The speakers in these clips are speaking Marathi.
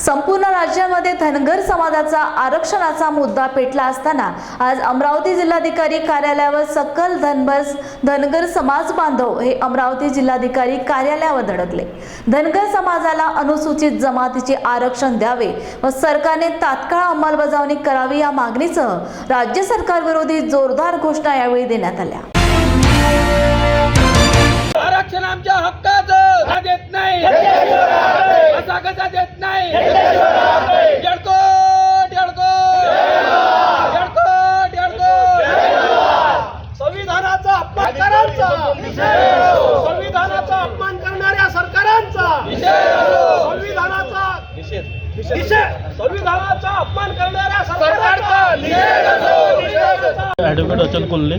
संपूर्ण राज्यामध्ये धनगर समाजाचा आरक्षणाचा मुद्दा पेटला असताना आज अमरावती जिल्हाधिकारी कार्यालयावर सकल धनबर धनगर समाज बांधव हे अमरावती जिल्हाधिकारी कार्यालयावर धडकले. धनगर समाजाला अनुसूचित जमातीचे आरक्षण द्यावे व सरकारने तात्काळ अंमलबजावणी करावी या मागणीसह राज्य सरकारविरोधी जोरदार घोषणा यावेळी देण्यात आल्या. आरक्षण आमच्या हक्काचं. देत नाही. संविधानाचा अपमान करायचा! संविधानाचा अपमान करणाऱ्या सरकारांचा! संविधानाचा संविधानाचा अपमान करणाऱ्या सरकारांचा! ॲडव्होकेट अचल कोल्हे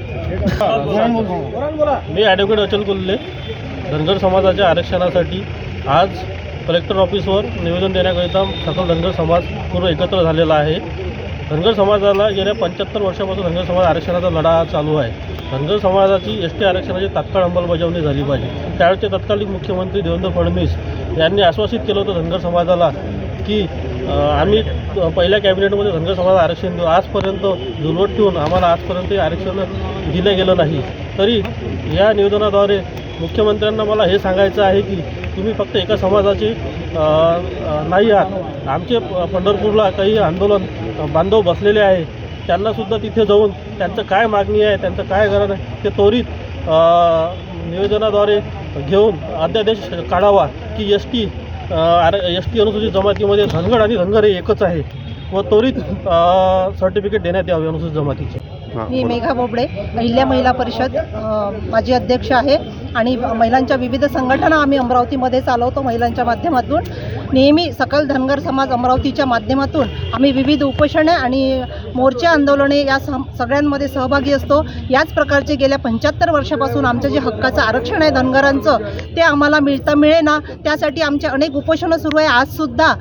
मी ॲडव्होकेट अचल कोल्हे धनगर समाजाच्या आरक्षणासाठी आज कलेक्टर ऑफिसवर निवेदन देण्याकरिता सकल धनगर समाज पूर्ण एकत्र झालेला आहे. धनगर समाजाला गेल्या पंच्याहत्तर वर्षापासून धनगर समाज आरक्षणाचा लढा चालू आहे. धनगर समाजाची एस टी आरक्षणाची तात्काळ अंमलबजावणी झाली पाहिजे. त्यावेळचे तत्कालीन मुख्यमंत्री देवेंद्र फडणवीस यांनी आश्वासित केलं होतं धनगर समाजाला की आम्ही पहिल्या कॅबिनेटमध्ये धनगर समाज आरक्षण देऊ. आजपर्यंत झुलवत ठेवून आम्हाला आजपर्यंत आरक्षण दिलं गेलं नाही. तरी या निवेदनाद्वारे मुख्यमंत्र्यांना मला हे सांगायचं आहे की तुम्ही फक्त एका समाजाचे नाही आहात. आमचे पंढरपूरला काही आंदोलन बांधव बसलेले आहे. त्यांनासुद्धा तिथे जाऊन त्यांचं काय मागणी आहे त्यांचं काय गरज आहे ते त्वरित निवेदनाद्वारे घेऊन अध्यादेश काढावा की S T R S T अनुसूचित जमातीमध्ये धनगड आणि धनगर हे एकच आहे व त्वरित सर्टिफिकेट देण्यात यावे अनुसूचित जमातीचे. मी मेघा बोबडे अहिल्या महिला परिषद माझे अध्यक्ष आहे. आणि महिलांच्या विविध संघटना आम्ही अमरावतीमध्ये चालवतो महिलांच्या माध्यमातून. नेहमी सकल धनगर समाज अमरावतीच्या माध्यमातून आम्ही विविध उपोषणे आणि मोर्चे आंदोलने या सम सगळ्यांमध्ये सहभागी असतो. याच प्रकारचे गेल्या पंच्याहत्तर वर्षापासून आमचं जे हक्काचं आरक्षण आहे धनगरांचं ते आम्हाला मिळता मिळेना. त्यासाठी आमचे अनेक उपोषणं सुरू आहे. आजसुद्धा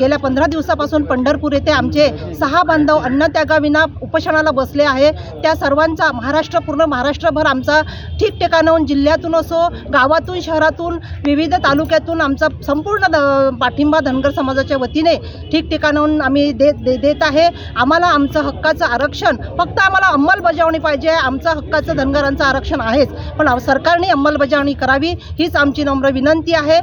गेल्या पंधरा दिवसापासून पंढरपूर येथे आमचे सहा बांधव अन्नत्यागाविना उपोषणाला बसले आहे. त्या सर्वांचा महाराष्ट्र पूर्ण महाराष्ट्रभर आमचा ठिकठिकाणाहून जिल्ह्यातून असो गावातून शहरातून विविध तालुक्यातून आमचा संपूर्ण द- पाठिंबा धनगर समाजाच्या वतीने ठिकठिकाणाहून आम्ही देत दे देत आहे. आम्हाला आमचं हक्काचं आरक्षण फक्त आम्हाला अंमलबजावणी पाहिजे आमचं हक्काचं धनगरांचं आरक्षण आहेच. पण सरकारने अंमलबजावणी करावी हीच आमची नम्र विनंती आहे.